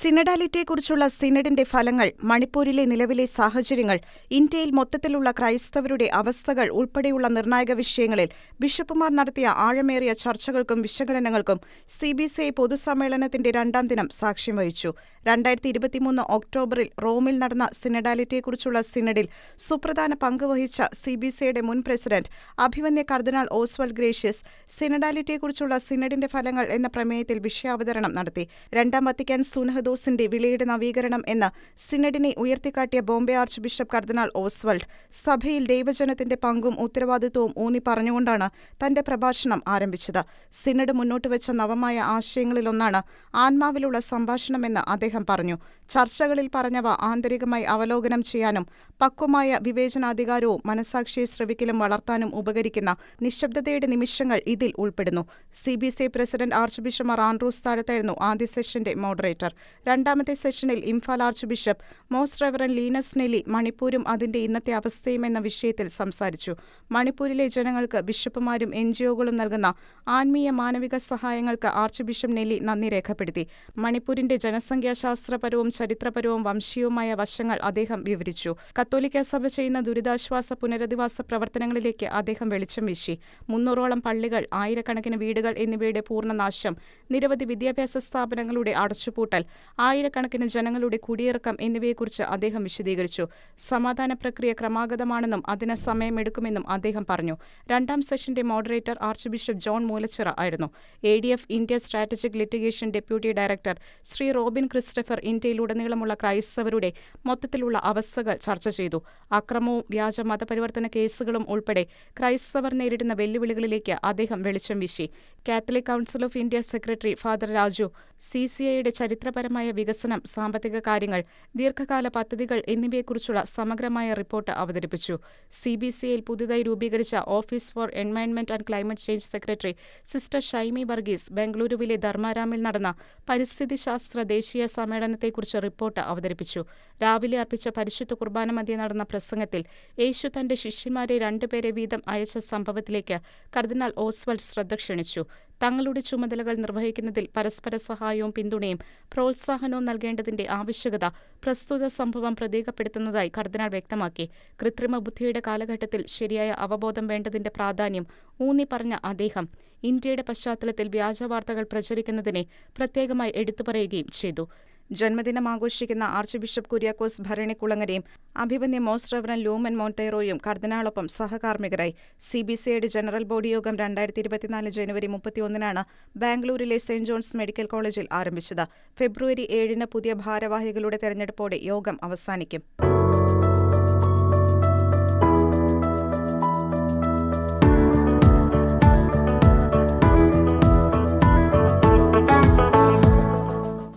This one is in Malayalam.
സിനഡാലിറ്റിയെക്കുറിച്ചുള്ള സിനഡിന്റെ ഫലങ്ങൾ മണിപ്പൂരിലെ നിലവിലെ സാഹചര്യങ്ങൾ ഇന്ത്യയിൽ മൊത്തത്തിലുള്ള ക്രൈസ്തവരുടെ അവസ്ഥകൾ ഉൾപ്പെടെയുള്ള നിർണായക വിഷയങ്ങളിൽ ബിഷപ്പുമാർ നടത്തിയ ആഴമേറിയ ചർച്ചകൾക്കും വിശകലനങ്ങൾക്കും സി ബി സി ഐ പൊതുസമ്മേളനത്തിന്റെ രണ്ടാം ദിനം സാക്ഷ്യം വഹിച്ചു. രണ്ടായിരത്തി ഇരുപത്തിമൂന്ന് ഒക്ടോബറിൽ റോമിൽ നടന്ന സിനഡാലിറ്റിയെക്കുറിച്ചുള്ള സിനഡിൽ സുപ്രധാന പങ്ക് വഹിച്ച ഐയുടെ മുൻ പ്രസിഡന്റ് അഭിമന്യ കർദിനാൾ ഓസ്വൽ ഗ്രേഷ്യസ് സിനഡാലിറ്റിയെക്കുറിച്ചുള്ള സിനഡിന്റെ ഫലങ്ങൾ എന്ന പ്രമേയത്തിൽ വിഷയാവതരണം നടത്തി. രണ്ടാം വത്തിക്കാൻ സുനഹദോസിന്റെ വിലയുടെ നവീകരണം എന്ന സിനഡിനെ ഉയർത്തിക്കാട്ടിയ ബോംബെ ആർച്ച് ബിഷപ്പ് കർദിനാൾ ഓസ്വൽഡ് സഭയിൽ ദൈവജനത്തിന്റെ പങ്കും ഉത്തരവാദിത്വവും ഊന്നി പറഞ്ഞുകൊണ്ടാണ് തന്റെ പ്രഭാഷണം ആരംഭിച്ചത്. സിനഡ് മുന്നോട്ട് വെച്ച നവമായ ആശയങ്ങളിലൊന്നാണ് ആത്മാവിലുള്ള സംഭാഷണമെന്ന് അദ്ദേഹം പറഞ്ഞു. ചർച്ചകളിൽ പറഞ്ഞവ ആന്തരികമായി അവലോകനം ചെയ്യാനും പക്വമായ വിവേചനാധികാരവും മനസാക്ഷിയെ ശ്രവിക്കലും വളർത്താനും ഉപകരിക്കുന്ന നിശബ്ദതയുടെ നിമിഷങ്ങൾ ഇതിൽ ഉൾപ്പെടുന്നു. C B C president archbishop Andrews താഴത്തായിരുന്നു ആദ്യ സെഷന്റെ മോഡറേറ്റർ. രണ്ടാമത്തെ സെഷനിൽ Imphal archbishop most reverend Linus Neli മണിപ്പൂരും അതിന്റെ ഇന്നത്തെ അവസ്ഥയും എന്ന വിഷയത്തിൽ സംസാരിച്ചു. മണിപ്പൂരിലെ ജനങ്ങൾക്ക് ബിഷപ്പുമാരും എൻ ജിഒകളും നൽകുന്ന ആത്മീയ മാനവിക സഹായങ്ങൾക്ക് ആർച്ച് ബിഷപ്പ് നെല്ലി നന്ദി രേഖപ്പെടുത്തി. മണിപ്പൂരിന്റെ ജനസംഖ്യാശാസ്ത്രപരവും ചരിത്രപരവും വംശീയവുമായ വശങ്ങൾ അദ്ദേഹം വിവരിച്ചു. കത്തോലിക്ക സഭ ചെയ്യുന്ന ദുരിതാശ്വാസ പുനരധിവാസ പ്രവർത്തനങ്ങളിലേക്ക് അദ്ദേഹം വെളിച്ചം വീശി. മുന്നൂറോളം പള്ളികൾ ആയിരക്കണക്കിന് വീടുകൾ എന്നിവയുടെ പൂർണനാശം നിരവധി വിദ്യാഭ്യാസ സ്ഥാപനങ്ങളുടെ അടച്ചുപൂട്ടൽ ആയിരക്കണക്കിന് ജനങ്ങളുടെ കുടിയിറക്കം എന്നിവയെക്കുറിച്ച് അദ്ദേഹം വിശദീകരിച്ചു. സമാധാന പ്രക്രിയ ക്രമാഗതമാണെന്നും അതിന് സമയമെടുക്കുമെന്നും അദ്ദേഹം പറഞ്ഞു. രണ്ടാം സെഷന്റെ moderator archbishop John Moolachira ആയിരുന്നു. A D F India strategic litigation deputy director Shri Robin Christopher ഇന്ത്യയിലുടനീളമുള്ള ക്രൈസ്തവരുടെ മൊത്തത്തിലുള്ള അവസ്ഥകൾ ചർച്ച ചെയ്തു. അക്രമവും വ്യാജ മതപരിവർത്തന കേസുകളും ഉൾപ്പെടെ ക്രൈസ്തവർ നേരിടുന്ന വെല്ലുവിളികളിലേക്ക് അദ്ദേഹം വെളിച്ചം വീശി. Catholic council of India secretary father Raju C C ഐയുടെ ചരിത്രപരമായ വികസനം സാമ്പത്തിക കാര്യങ്ങൾ ദീർഘകാല പദ്ധതികൾ എന്നിവയെക്കുറിച്ചുള്ള സമഗ്രമായ റിപ്പോർട്ട് അവതരിപ്പിച്ചു. സി ബി സി ഐയിൽ പുതുതായി രൂപീകരിച്ച office for environment and climate change secretary sister Shaimy Varghese ബംഗളൂരുവിലെ ധർമാരാമിൽ നടന്ന പരിസ്ഥിതി ശാസ്ത്ര ദേശീയ സമ്മേളനത്തെക്കുറിച്ച് റിപ്പോർട്ട് അവതരിപ്പിച്ചു. രാവിലെ അർപ്പിച്ച പരിശുദ്ധ കുർബാന മധ്യേ നടന്ന പ്രസംഗത്തിൽ യേശു തന്റെ ശിഷ്യന്മാരെ രണ്ടുപേരെ വീതം അയച്ച സംഭവത്തിലേക്ക് കർദിനാൾ ഓസ്വൽഡ് ശ്രദ്ധ ക്ഷണിച്ചു. തങ്ങളുടെ ചുമതലകൾ നിർവഹിക്കുന്നതിൽ പരസ്പര സഹായവും പിന്തുണയും പ്രോത്സാഹനവും നൽകേണ്ടതിന്റെ ആവശ്യകത പ്രസ്തുത സംഭവം പ്രതീകപ്പെടുത്തുന്നതായി കർദിനാൾ വ്യക്തമാക്കി. കൃത്രിമ ബുദ്ധിയുടെ കാലഘട്ടത്തിൽ ശരിയായ അവബോധം വേണ്ടതിന്റെ പ്രാധാന്യം ഊന്നി പറഞ്ഞ അദ്ദേഹം. ഇന്ത്യയുടെ പശ്ചാത്തലത്തിൽ വ്യാജവാർത്തകൾ പ്രചരിക്കുന്നതിനെ പ്രത്യേകമായി എടുത്തുപറയുകയും ചെയ്തു. ജന്മദിനം ആഘോഷിക്കുന്ന ആർച്ച് ബിഷപ്പ് കുര്യാക്കോസ് ഭരണിക്കുളങ്ങരയും അഭിമന്യ മോസ് റവറൻ ലൂമൻ മോണ്ടേറോയും കർദിനാളൊപ്പം സഹകാർമ്മികരായി. സി ബി സിയുടെ ജനറൽ ബോഡി യോഗം രണ്ടായിരത്തി ഇരുപത്തിനാല് ജനുവരി മുപ്പത്തിയൊന്നിനാണ് ബാംഗ്ലൂരിലെ സെന്റ് ജോൺസ് മെഡിക്കൽ കോളേജിൽ ആരംഭിച്ചത്. ഫെബ്രുവരി ഏഴിന് പുതിയ ഭാരവാഹികളുടെ തെരഞ്ഞെടുപ്പോടെ യോഗം അവസാനിക്കും.